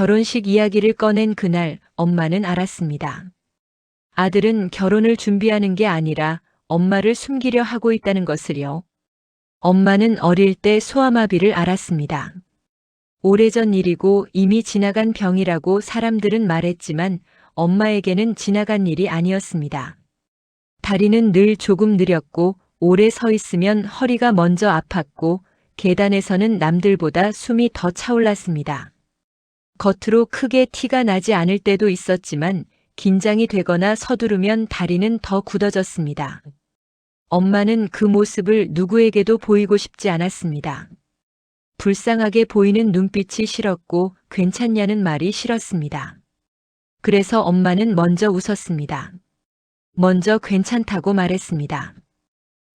결혼식 이야기를 꺼낸 그날 엄마는 알았습니다. 아들은 결혼을 준비하는 게 아니라 엄마를 숨기려 하고 있다는 것을요. 엄마는 어릴 때 소아마비를 알았습니다. 오래전 일이고 이미 지나간 병이라고 사람들은 말했지만 엄마에게는 지나간 일이 아니었습니다. 다리는 늘 조금 느렸고 오래 서 있으면 허리가 먼저 아팠고 계단에서는 남들보다 숨이 더 차올랐습니다. 겉으로 크게 티가 나지 않을 때도 있었지만 긴장이 되거나 서두르면 다리는 더 굳어졌습니다. 엄마는 그 모습을 누구에게도 보이고 싶지 않았습니다. 불쌍하게 보이는 눈빛이 싫었고 괜찮냐는 말이 싫었습니다. 그래서 엄마는 먼저 웃었습니다. 먼저 괜찮다고 말했습니다.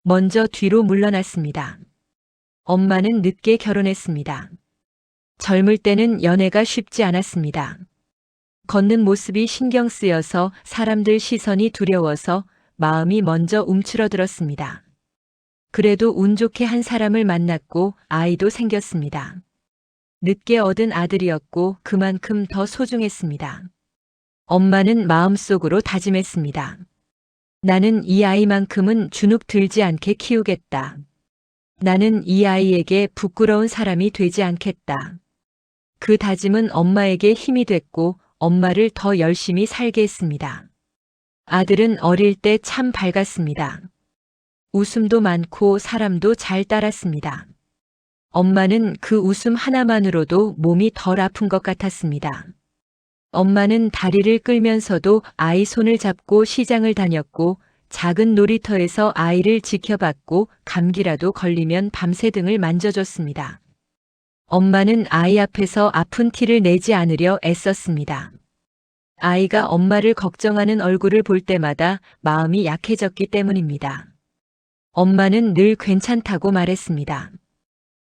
먼저 뒤로 물러났습니다. 엄마는 늦게 결혼했습니다. 젊을 때는 연애가 쉽지 않았습니다. 걷는 모습이 신경 쓰여서 사람들 시선이 두려워서 마음이 먼저 움츠러들었습니다. 그래도 운 좋게 한 사람을 만났고 아이도 생겼습니다. 늦게 얻은 아들이었고 그만큼 더 소중했습니다. 엄마는 마음속으로 다짐했습니다. 나는 이 아이만큼은 주눅 들지 않게 키우겠다. 나는 이 아이에게 부끄러운 사람이 되지 않겠다. 그 다짐은 엄마에게 힘이 됐고 엄마를 더 열심히 살게 했습니다. 아들은 어릴 때 참 밝았습니다. 웃음도 많고 사람도 잘 따랐습니다. 엄마는 그 웃음 하나만으로도 몸이 덜 아픈 것 같았습니다. 엄마는 다리를 끌면서도 아이 손을 잡고 시장을 다녔고 작은 놀이터에서 아이를 지켜봤고 감기라도 걸리면 밤새 등을 만져줬습니다. 엄마는 아이 앞에서 아픈 티를 내지 않으려 애썼습니다. 아이가 엄마를 걱정하는 얼굴을 볼 때마다 마음이 약해졌기 때문입니다. 엄마는 늘 괜찮다고 말했습니다.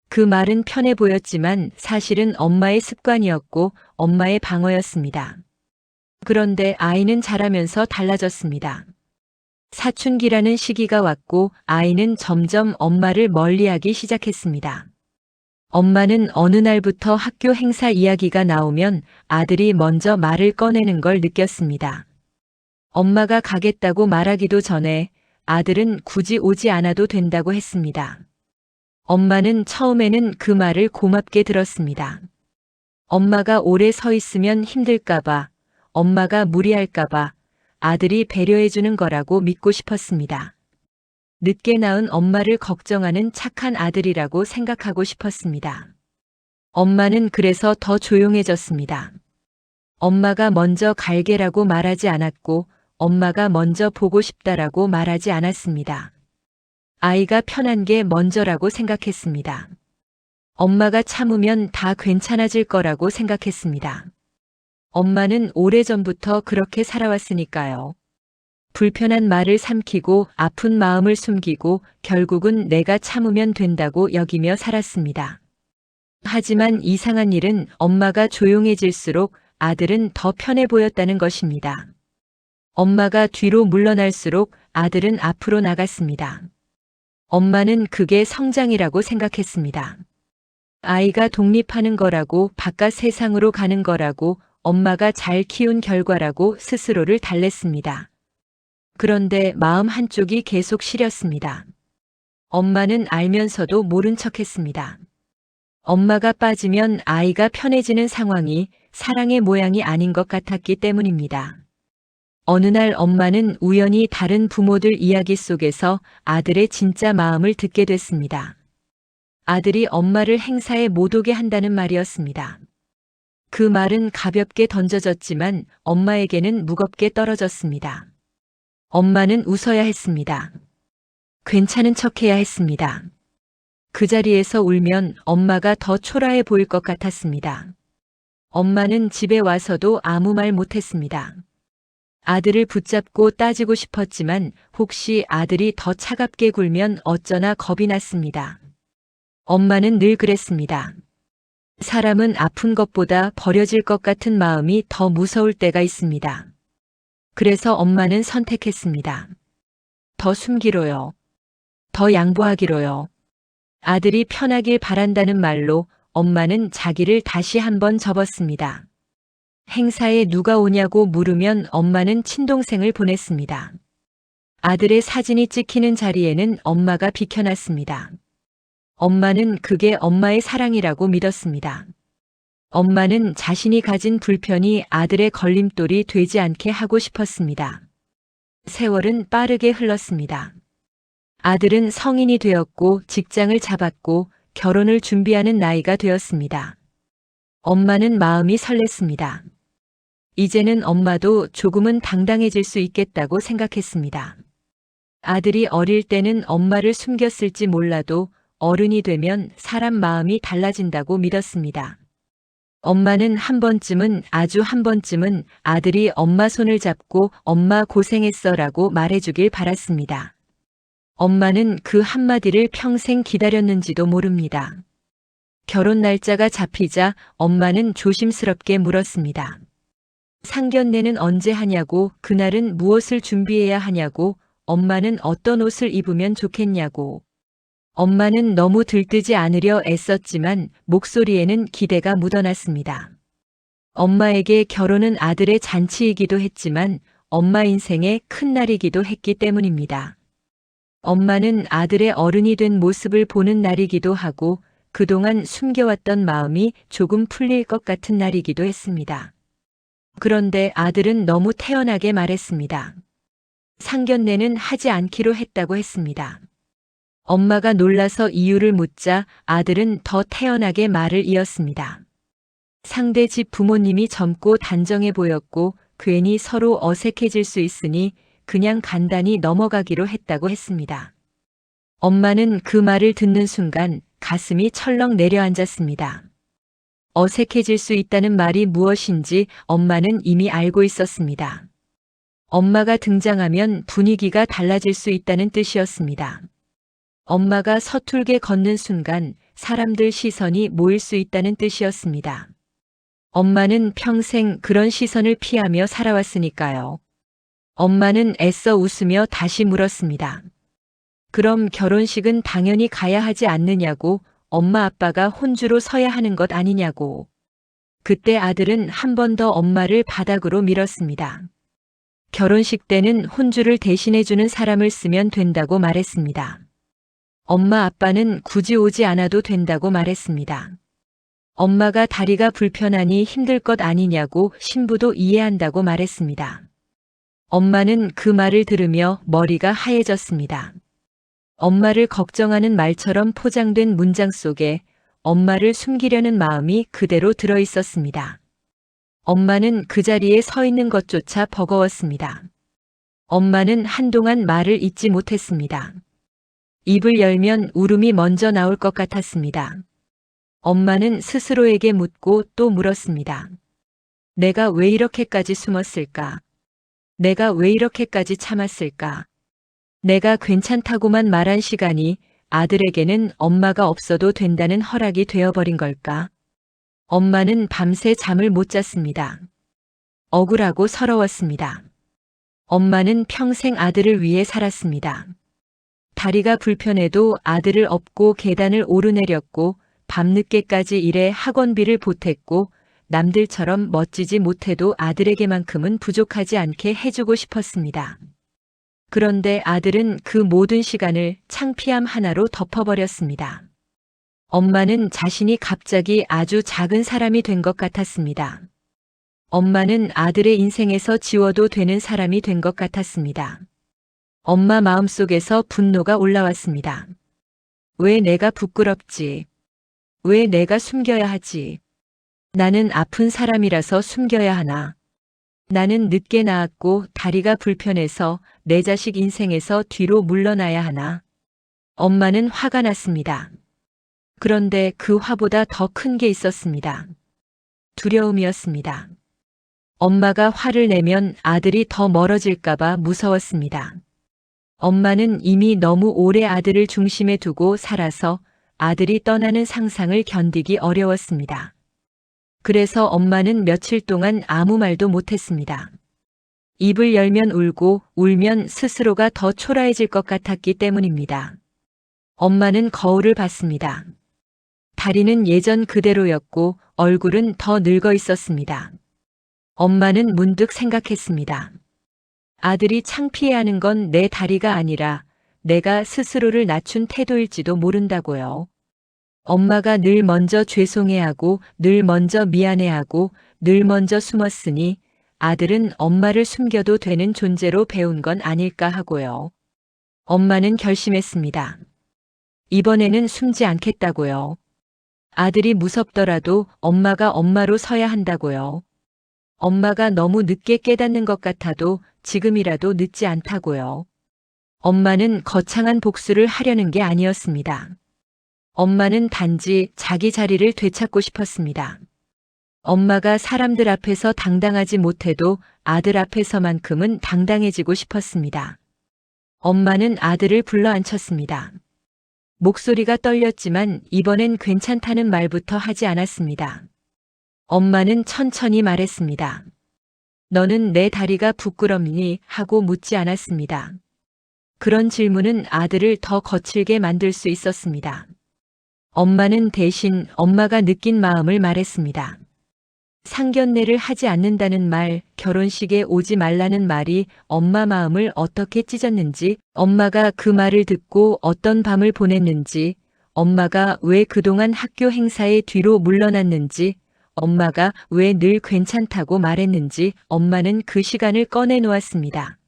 그 말은 편해 보였지만 사실은 엄마의 습관이었고 엄마의 방어였습니다. 그런데 아이는 자라면서 달라졌습니다. 사춘기라는 시기가 왔고 아이는 점점 엄마를 멀리하기 시작했습니다. 엄마는 어느 날부터 학교 행사 이야기가 나오면 아들이 먼저 말을 꺼내는 걸 느꼈습니다. 엄마가 가겠다고 말하기도 전에 아들은 굳이 오지 않아도 된다고 했습니다. 엄마는 처음에는 그 말을 고맙게 들었습니다. 엄마가 오래 서 있으면 힘들까봐, 엄마가 무리할까봐 아들이 배려해주는 거라고 믿고 싶었습니다. 늦게 낳은 엄마를 걱정하는 착한 아들이라고 생각하고 싶었습니다. 엄마는 그래서 더 조용해졌습니다. 엄마가 먼저 갈게라고 말하지 않았고 엄마가 먼저 보고 싶다라고 말하지 않았습니다. 아이가 편한 게 먼저라고 생각했습니다. 엄마가 참으면 다 괜찮아질 거라고 생각했습니다. 엄마는 오래전부터 그렇게 살아왔으니까요. 불편한 말을 삼키고 아픈 마음을 숨기고 결국은 내가 참으면 된다고 여기며 살았습니다. 하지만 이상한 일은 엄마가 조용해질수록 아들은 더 편해 보였다는 것입니다. 엄마가 뒤로 물러날수록 아들은 앞으로 나갔습니다. 엄마는 그게 성장이라고 생각했습니다. 아이가 독립하는 거라고 바깥 세상으로 가는 거라고 엄마가 잘 키운 결과라고 스스로를 달랬습니다. 그런데 마음 한쪽이 계속 시렸습니다. 엄마는 알면서도 모른 척 했습니다. 엄마가 빠지면 아이가 편해지는 상황이 사랑의 모양이 아닌 것 같았기 때문입니다. 어느 날 엄마는 우연히 다른 부모들 이야기 속에서 아들의 진짜 마음을 듣게 됐습니다. 아들이 엄마를 행사에 못 오게 한다는 말이었습니다. 그 말은 가볍게 던져졌지만 엄마에게는 무겁게 떨어졌습니다. 엄마는 웃어야 했습니다. 괜찮은 척 해야 했습니다. 그 자리에서 울면 엄마가 더 초라해 보일 것 같았습니다. 엄마는 집에 와서도 아무 말 못했습니다. 아들을 붙잡고 따지고 싶었지만 혹시 아들이 더 차갑게 굴면 어쩌나 겁이 났습니다. 엄마는 늘 그랬습니다. 사람은 아픈 것보다 버려질 것 같은 마음이 더 무서울 때가 있습니다. 그래서 엄마는 선택했습니다. 더 숨기로요. 더 양보하기로요. 아들이 편하길 바란다는 말로 엄마는 자기를 다시 한번 접었습니다. 행사에 누가 오냐고 물으면 엄마는 친동생을 보냈습니다. 아들의 사진이 찍히는 자리에는 엄마가 비켜났습니다. 엄마는 그게 엄마의 사랑이라고 믿었습니다. 엄마는 자신이 가진 불편이 아들의 걸림돌이 되지 않게 하고 싶었습니다. 세월은 빠르게 흘렀습니다. 아들은 성인이 되었고 직장을 잡았고 결혼을 준비하는 나이가 되었습니다. 엄마는 마음이 설렜습니다. 이제는 엄마도 조금은 당당해질 수 있겠다고 생각했습니다. 아들이 어릴 때는 엄마를 숨겼을지 몰라도 어른이 되면 사람 마음이 달라진다고 믿었습니다. 엄마는 한 번쯤은 아주 한 번쯤은 아들이 엄마 손을 잡고 엄마 고생했어 라고 말해주길 바랐습니다. 엄마는 그 한마디를 평생 기다렸는지도 모릅니다. 결혼 날짜가 잡히자 엄마는 조심스럽게 물었습니다. 상견례는 언제 하냐고, 그날은 무엇을 준비해야 하냐고, 엄마는 어떤 옷을 입으면 좋겠냐고. 엄마는 너무 들뜨지 않으려 애썼지만 목소리에는 기대가 묻어났습니다. 엄마에게 결혼은 아들의 잔치이기도 했지만 엄마 인생의 큰 날이기도 했기 때문입니다. 엄마는 아들의 어른이 된 모습을 보는 날이기도 하고 그동안 숨겨왔던 마음이 조금 풀릴 것 같은 날이기도 했습니다. 그런데 아들은 너무 태연하게 말했습니다. 상견례는 하지 않기로 했다고 했습니다. 엄마가 놀라서 이유를 묻자 아들은 더 태연하게 말을 이었습니다. 상대 집 부모님이 젊고 단정해 보였고 괜히 서로 어색해질 수 있으니 그냥 간단히 넘어가기로 했다고 했습니다. 엄마는 그 말을 듣는 순간 가슴이 철렁 내려앉았습니다. 어색해질 수 있다는 말이 무엇인지 엄마는 이미 알고 있었습니다. 엄마가 등장하면 분위기가 달라질 수 있다는 뜻이었습니다. 엄마가 서툴게 걷는 순간 사람들 시선이 모일 수 있다는 뜻이었습니다. 엄마는 평생 그런 시선을 피하며 살아왔으니까요. 엄마는 애써 웃으며 다시 물었습니다. 그럼 결혼식은 당연히 가야 하지 않느냐고 엄마 아빠가 혼주로 서야 하는 것 아니냐고. 그때 아들은 한 번 더 엄마를 바닥으로 밀었습니다. 결혼식 때는 혼주를 대신해주는 사람을 쓰면 된다고 말했습니다. 엄마 아빠는 굳이 오지 않아도 된다고 말했습니다. 엄마가 다리가 불편하니 힘들 것 아니냐고 신부도 이해한다고 말했습니다. 엄마는 그 말을 들으며 머리가 하얘졌습니다. 엄마를 걱정하는 말처럼 포장된 문장 속에 엄마를 숨기려는 마음이 그대로 들어 있었습니다. 엄마는 그 자리에 서 있는 것조차 버거웠습니다. 엄마는 한동안 말을 잇지 못했습니다. 입을 열면 울음이 먼저 나올 것 같았습니다. 엄마는 스스로에게 묻고 또 물었습니다. 내가 왜 이렇게까지 숨었을까? 내가 왜 이렇게까지 참았을까? 내가 괜찮다고만 말한 시간이 아들에게는 엄마가 없어도 된다는 허락이 되어버린 걸까? 엄마는 밤새 잠을 못 잤습니다. 억울하고 서러웠습니다. 엄마는 평생 아들을 위해 살았습니다. 다리가 불편해도 아들을 업고 계단을 오르내렸고 밤늦게까지 일해 학원비를 보탰고 남들처럼 멋지지 못해도 아들에게만큼은 부족하지 않게 해주고 싶었습니다. 그런데 아들은 그 모든 시간을 창피함 하나로 덮어버렸습니다. 엄마는 자신이 갑자기 아주 작은 사람이 된 것 같았습니다. 엄마는 아들의 인생에서 지워도 되는 사람이 된 것 같았습니다. 엄마 마음속에서 분노가 올라왔습니다. 왜 내가 부끄럽지? 왜 내가 숨겨야 하지? 나는 아픈 사람이라서 숨겨야 하나? 나는 늦게 낳았고 다리가 불편해서 내 자식 인생에서 뒤로 물러나야 하나? 엄마는 화가 났습니다. 그런데 그 화보다 더 큰 게 있었습니다. 두려움이었습니다. 엄마가 화를 내면 아들이 더 멀어질까봐 무서웠습니다. 엄마는 이미 너무 오래 아들을 중심에 두고 살아서 아들이 떠나는 상상을 견디기 어려웠습니다. 그래서 엄마는 며칠 동안 아무 말도 못했습니다. 입을 열면 울고 울면 스스로가 더 초라해질 것 같았기 때문입니다. 엄마는 거울을 봤습니다. 다리는 예전 그대로였고 얼굴은 더 늙어 있었습니다. 엄마는 문득 생각했습니다. 아들이 창피해하는 건 내 다리가 아니라 내가 스스로를 낮춘 태도일지도 모른다고요. 엄마가 늘 먼저 죄송해하고 늘 먼저 미안해하고 늘 먼저 숨었으니 아들은 엄마를 숨겨도 되는 존재로 배운 건 아닐까 하고요. 엄마는 결심했습니다. 이번에는 숨지 않겠다고요. 아들이 무섭더라도 엄마가 엄마로 서야 한다고요. 엄마가 너무 늦게 깨닫는 것 같아도 지금이라도 늦지 않다고요. 엄마는 거창한 복수를 하려는 게 아니었습니다. 엄마는 단지 자기 자리를 되찾고 싶었습니다. 엄마가 사람들 앞에서 당당하지 못해도 아들 앞에서만큼은 당당해지고 싶었습니다. 엄마는 아들을 불러 앉혔습니다. 목소리가 떨렸지만 이번엔 괜찮다는 말부터 하지 않았습니다. 엄마는 천천히 말했습니다. 너는 내 다리가 부끄럽니? 하고 묻지 않았습니다. 그런 질문은 아들을 더 거칠게 만들 수 있었습니다. 엄마는 대신 엄마가 느낀 마음을 말했습니다. 상견례를 하지 않는다는 말, 결혼식에 오지 말라는 말이 엄마 마음을 어떻게 찢었는지, 엄마가 그 말을 듣고 어떤 밤을 보냈는지, 엄마가 왜 그동안 학교 행사에 뒤로 물러났는지, 엄마가 왜 늘 괜찮다고 말했는지 엄마는 그 시간을 꺼내 놓았습니다.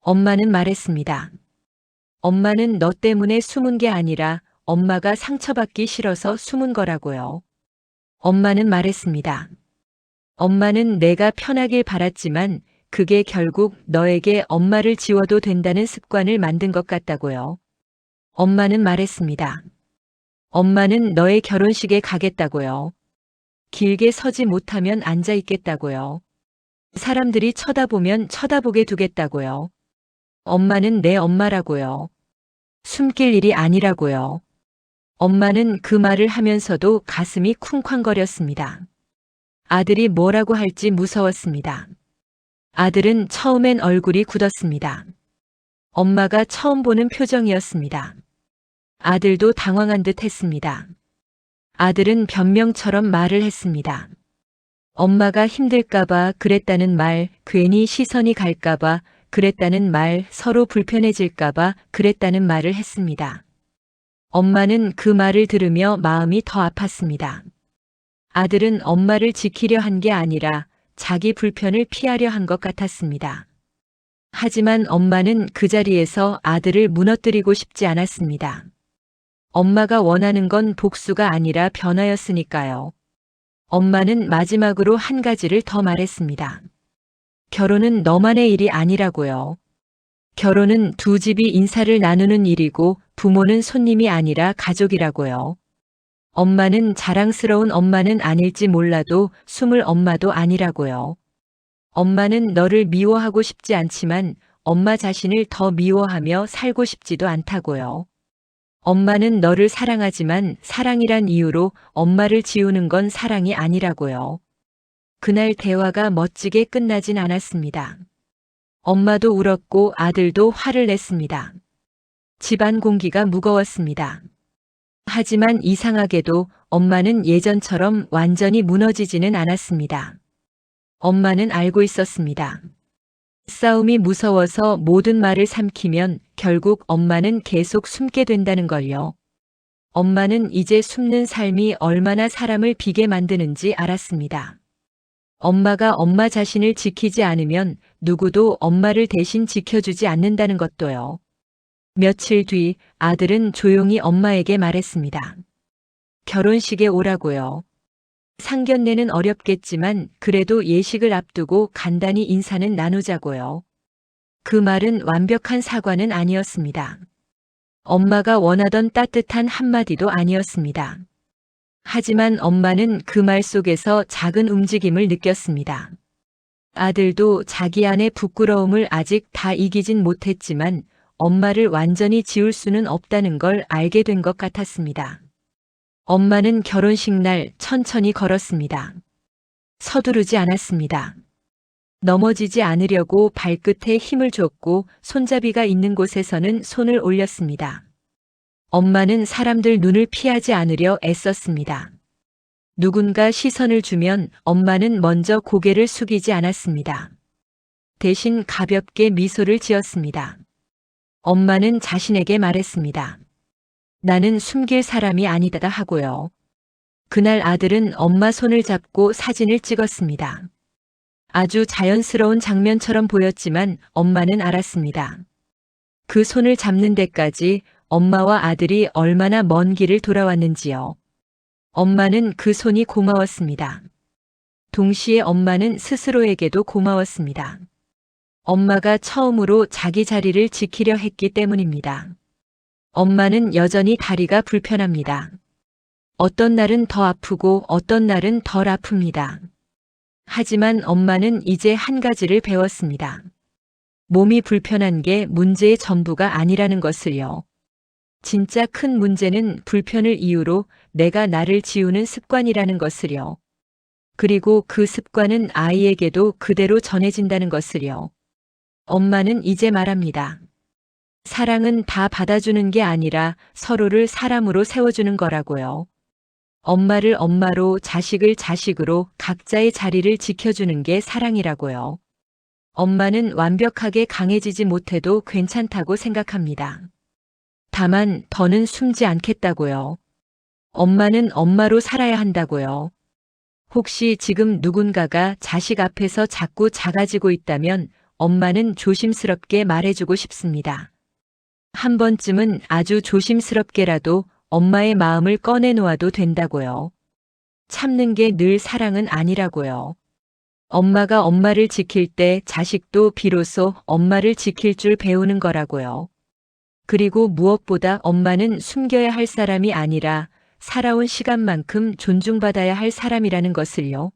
엄마는 말했습니다. 엄마는 너 때문에 숨은 게 아니라 엄마가 상처받기 싫어서 숨은 거라고요. 엄마는 말했습니다. 엄마는 내가 편하길 바랐지만 그게 결국 너에게 엄마를 지워도 된다는 습관을 만든 것 같다고요. 엄마는 말했습니다. 엄마는 너의 결혼식에 가겠다고요. 길게 서지 못하면 앉아 있겠다고요. 사람들이 쳐다보면 쳐다보게 두겠다고요. 엄마는 내 엄마라고요. 숨길 일이 아니라고요. 엄마는 그 말을 하면서도 가슴이 쿵쾅거렸습니다. 아들이 뭐라고 할지 무서웠습니다. 아들은 처음엔 얼굴이 굳었습니다. 엄마가 처음 보는 표정이었습니다. 아들도 당황한 듯 했습니다. 아들은 변명처럼 말을 했습니다. 엄마가 힘들까봐 그랬다는 말, 괜히 시선이 갈까봐 그랬다는 말, 서로 불편해질까봐 그랬다는 말을 했습니다. 엄마는 그 말을 들으며 마음이 더 아팠습니다. 아들은 엄마를 지키려 한 게 아니라 자기 불편을 피하려 한 것 같았습니다. 하지만 엄마는 그 자리에서 아들을 무너뜨리고 싶지 않았습니다. 엄마가 원하는 건 복수가 아니라 변화였으니까요. 엄마는 마지막으로 한 가지를 더 말했습니다. 결혼은 너만의 일이 아니라고요. 결혼은 두 집이 인사를 나누는 일이고 부모는 손님이 아니라 가족이라고요. 엄마는 자랑스러운 엄마는 아닐지 몰라도 숨을 엄마도 아니라고요. 엄마는 너를 미워하고 싶지 않지만 엄마 자신을 더 미워하며 살고 싶지도 않다고요. 엄마는 너를 사랑하지만 사랑이란 이유로 엄마를 지우는 건 사랑이 아니라고요. 그날 대화가 멋지게 끝나진 않았습니다. 엄마도 울었고 아들도 화를 냈습니다. 집안 공기가 무거웠습니다. 하지만 이상하게도 엄마는 예전처럼 완전히 무너지지는 않았습니다. 엄마는 알고 있었습니다. 싸움이 무서워서 모든 말을 삼키면 결국 엄마는 계속 숨게 된다는 걸요. 엄마는 이제 숨는 삶이 얼마나 사람을 비게 만드는지 알았습니다. 엄마가 엄마 자신을 지키지 않으면 누구도 엄마를 대신 지켜주지 않는다는 것도요. 며칠 뒤 아들은 조용히 엄마에게 말했습니다. 결혼식에 오라고요. 상견례는 어렵겠지만 그래도 예식을 앞두고 간단히 인사는 나누자고요. 그 말은 완벽한 사과는 아니었습니다. 엄마가 원하던 따뜻한 한마디도 아니었습니다. 하지만 엄마는 그 말 속에서 작은 움직임을 느꼈습니다. 아들도 자기 안의 부끄러움을 아직 다 이기진 못했지만 엄마를 완전히 지울 수는 없다는 걸 알게 된 것 같았습니다. 엄마는 결혼식 날 천천히 걸었습니다. 서두르지 않았습니다. 넘어지지 않으려고 발끝에 힘을 줬고 손잡이가 있는 곳에서는 손을 올렸습니다. 엄마는 사람들 눈을 피하지 않으려 애썼습니다. 누군가 시선을 주면 엄마는 먼저 고개를 숙이지 않았습니다. 대신 가볍게 미소를 지었습니다. 엄마는 자신에게 말했습니다. 나는 숨길 사람이 아니다 하고요. 그날 아들은 엄마 손을 잡고 사진을 찍었습니다. 아주 자연스러운 장면처럼 보였지만 엄마는 알았습니다. 그 손을 잡는 데까지 엄마와 아들이 얼마나 먼 길을 돌아왔는지요. 엄마는 그 손이 고마웠습니다. 동시에 엄마는 스스로에게도 고마웠습니다. 엄마가 처음으로 자기 자리를 지키려 했기 때문입니다. 엄마는 여전히 다리가 불편합니다. 어떤 날은 더 아프고 어떤 날은 덜 아픕니다. 하지만 엄마는 이제 한 가지를 배웠습니다. 몸이 불편한 게 문제의 전부가 아니라는 것을요. 진짜 큰 문제는 불편을 이유로 내가 나를 지우는 습관이라는 것을요. 그리고 그 습관은 아이에게도 그대로 전해진다는 것을요. 엄마는 이제 말합니다. 사랑은 다 받아주는 게 아니라 서로를 사람으로 세워주는 거라고요. 엄마를 엄마로 자식을 자식으로 각자의 자리를 지켜주는 게 사랑이라고요. 엄마는 완벽하게 강해지지 못해도 괜찮다고 생각합니다. 다만 더는 숨지 않겠다고요. 엄마는 엄마로 살아야 한다고요. 혹시 지금 누군가가 자식 앞에서 자꾸 작아지고 있다면 엄마는 조심스럽게 말해주고 싶습니다. 한 번쯤은 아주 조심스럽게라도 엄마의 마음을 꺼내놓아도 된다고요. 참는 게 늘 사랑은 아니라고요. 엄마가 엄마를 지킬 때 자식도 비로소 엄마를 지킬 줄 배우는 거라고요. 그리고 무엇보다 엄마는 숨겨야 할 사람이 아니라 살아온 시간만큼 존중받아야 할 사람이라는 것을요.